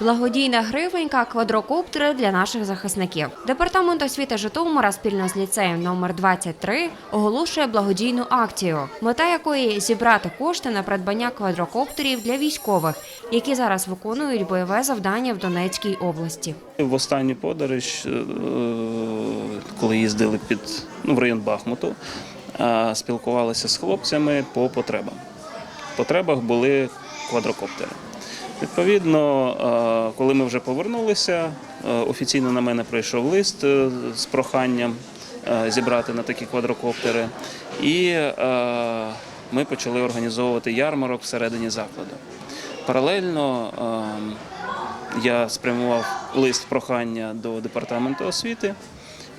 Благодійна гривенька квадрокоптери для наших захисників. Департамент освіти Житомира спільно з ліцеєм номер 23 оголошує благодійну акцію, мета якої зібрати кошти на придбання квадрокоптерів для військових, які зараз виконують бойове завдання в Донецькій області. В останню подорож, е, коли їздили під ну, в район Бахмуту, е, спілкувалися з хлопцями по потребам. В потребах були квадрокоптери. Відповідно, е, коли ми вже повернулися, е, офіційно на мене прийшов лист е, з проханням зібрати на такі квадрокоптери, і ми почали організовувати ярмарок всередині закладу. Паралельно я спрямував лист прохання до департаменту освіти.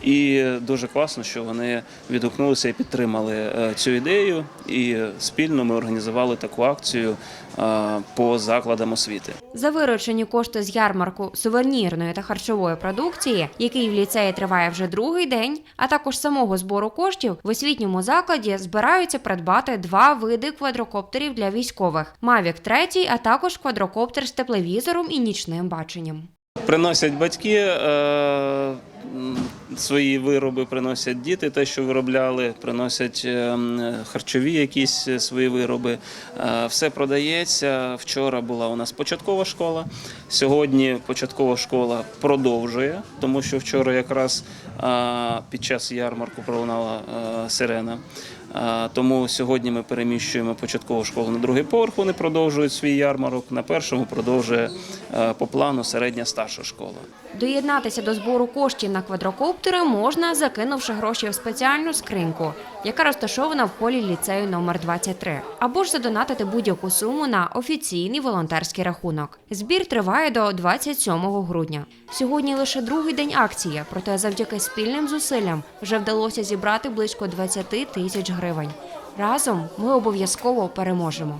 І дуже класно, що вони відгукнулися і підтримали е, цю ідею. І спільно ми організували таку акцію е, по закладам освіти. За виручені кошти з ярмарку сувенірної та харчової продукції, який в ліцеї триває вже другий день, а також самого збору коштів в освітньому закладі збираються придбати два види квадрокоптерів для військових: Mavic 3, а також квадрокоптер з тепловізором і нічним баченням. Приносять батьки е, свої вироби, приносять діти, те, що виробляли, приносять е, харчові якісь е, свої вироби. Е, Все продається. Вчора була у нас початкова школа. Сьогодні початкова школа продовжує, тому що вчора якраз під час ярмарку пролунала е, сирена. Тому сьогодні ми переміщуємо початкову школу на другий поверх. Вони продовжують свій ярмарок. На першому продовжує е, по плану середня старша школа. Доєднатися до збору коштів на квадрокоптери можна, закинувши гроші в спеціальну скриньку, яка розташована в холі ліцею номер 23, або ж задонатити будь-яку суму на офіційний волонтерський рахунок. Збір триває до 27 грудня. Сьогодні лише другий день акції, проте завдяки спільним зусиллям вже вдалося зібрати близько 20 тисяч гривень. Разом ми обов'язково переможемо.